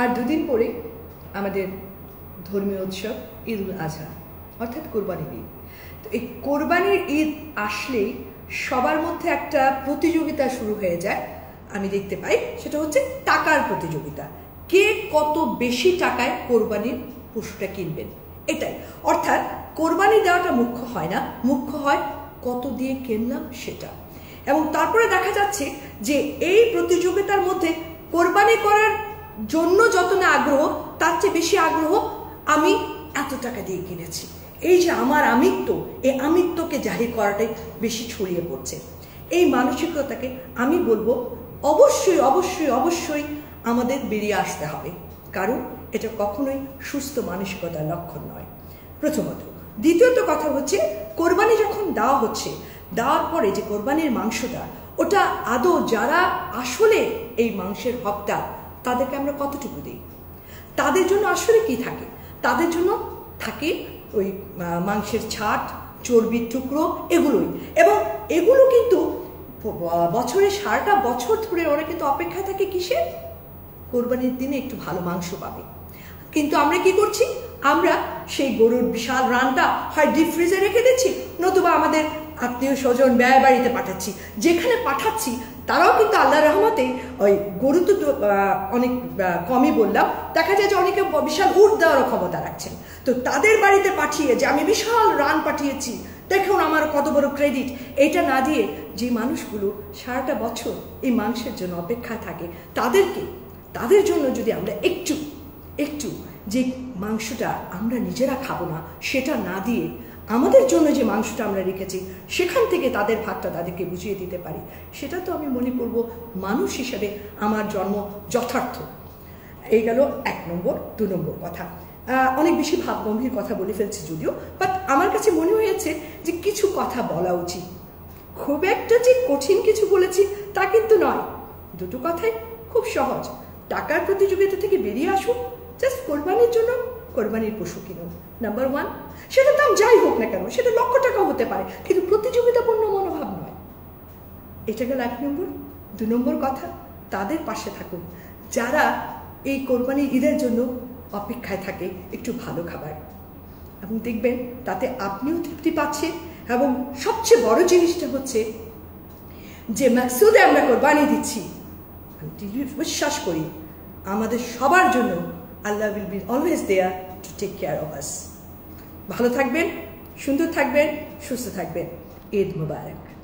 আর দুদিন পরে আমাদের ধর্মীয় উৎসব ঈদ উল আজহা, অর্থাৎ কোরবানির ঈদ। তো এই কোরবানির ঈদ আসলেই সবার মধ্যে একটা প্রতিযোগিতা শুরু হয়ে যায়, আমি দেখতে পাই। সেটা হচ্ছে টাকার প্রতিযোগিতা। কে কত বেশি টাকায় কোরবানির পশুটা কিনবেন? এটাই। অর্থাৎ কোরবানি দেওয়াটা মুখ্য হয় না, মুখ্য হয় কত দিয়ে কিনলাম সেটা। এবং তারপরে দেখা যাচ্ছে যে এই প্রতিযোগিতার মধ্যে কোরবানি করার জন্য যত না আগ্রহ, তার চেয়ে বেশি আগ্রহ আমি এত টাকা দিয়ে কিনেছি। এই যে আমার আমিত্ব, এই আমিত্বকে জাহির করাটাই বেশি ছড়িয়ে পড়ছে। এই মানসিকতাকে আমি বলব, অবশ্যই অবশ্যই অবশ্যই আমাদের বেরিয়ে আসতে হবে। কারণ এটা কখনোই সুস্থ মানসিকতার লক্ষণ নয়। প্রথমত, দ্বিতীয়ত কথা হচ্ছে, কোরবানি যখন দেওয়া হচ্ছে, দেওয়ার পরে যে কোরবানির মাংসটা, ওটা আদৌ যারা আসলে এই মাংসের হকটা তাদেরকে আমরা কতটুকু দিই? তাদের জন্য আসলে কি থাকে? তাদের জন্য থাকে ওই মাংসের ছাট, চর্বির টুকরো, এগুলোই। এবং এগুলো কিন্তু বছরে সারাটা বছর ধরে ওরা কিন্তু অপেক্ষা থাকে কিসের? কোরবানির দিনে একটু ভালো মাংস পাবে। কিন্তু আমরা কি করছি? আমরা সেই গরুর বিশাল রানটা হয় ডিপ ফ্রিজে রেখে দিচ্ছি, নতুবা আমাদের আত্মীয় স্বজন ব্যয় বাড়িতে পাঠাচ্ছি। যেখানে পাঠাচ্ছি তারাও কিন্তু আল্লাহ রহমতে ওই গরু তো অনেক কমই বললাম। দেখা যায় যে অনেকে বিশাল উট দেওয়ারও ক্ষমতা রাখছেন। তো তাদের বাড়িতে পাঠিয়ে যে আমি বিশাল রান পাঠিয়েছি, দেখুন আমার কত বড় ক্রেডিট এটা না দিয়ে যে মানুষগুলো সারাটা বছর এই মাংসের জন্য অপেক্ষা থাকে, তাদেরকে, তাদের জন্য যদি আমরা একটু একটু যে মাংসটা আমরা নিজেরা খাব না, সেটা না দিয়ে আমাদের জন্য যে মাংসটা আমরা রেখেছি, সেখান থেকে তাদের ভাতটা তাদেরকে বুঝিয়ে দিতে পারি। সেটা তো আমি মনে করব মানুষ হিসেবে আমার জন্ম যথার্থ। এই গেল এক নম্বর, দু নম্বর কথা। অনেক বেশি ভাবগম্ভীর কথা বলে ফেলছি যদিও বাট আমার কাছে মনে হয়েছে যে কিছু কথা বলা উচিত। খুব একটা যে কঠিন কিছু বলেছি তা কিন্তু নয়। দুটো কথাই খুব সহজ। টাকার প্রতিযোগিতা থেকে বেরিয়ে আসুন জাস্ট কোরবানির জন্য কোরবানির পশু কিনুন নাম্বার ওয়ান সেটার দাম যাই হোক না কেন, সেটা লক্ষ টাকাও হতে পারে, কিন্তু প্রতিযোগিতাপূর্ণ মনোভাব নয়। এটা গেল এক নম্বর। দু নম্বর কথা, তাদের পাশে থাকুন। যারা এই কোরবানির ঈদের জন্য অপেক্ষায় থাকে, একটু ভালো খাবার। এবং দেখবেন, তাতে আপনিও তৃপ্তি পাচ্ছেন, এবং সবচেয়ে বড় জিনিসটা হচ্ছে যে ম্যাকসুদে আমরা কোরবানি দিচ্ছি। আমি বিশ্বাস করি, আমাদের সবার জন্য আল্লাহ will be always there to take care of us ভালো থাকবেন, সুন্দর থাকবেন, সুস্থ থাকবেন। ঈদ মুবারক।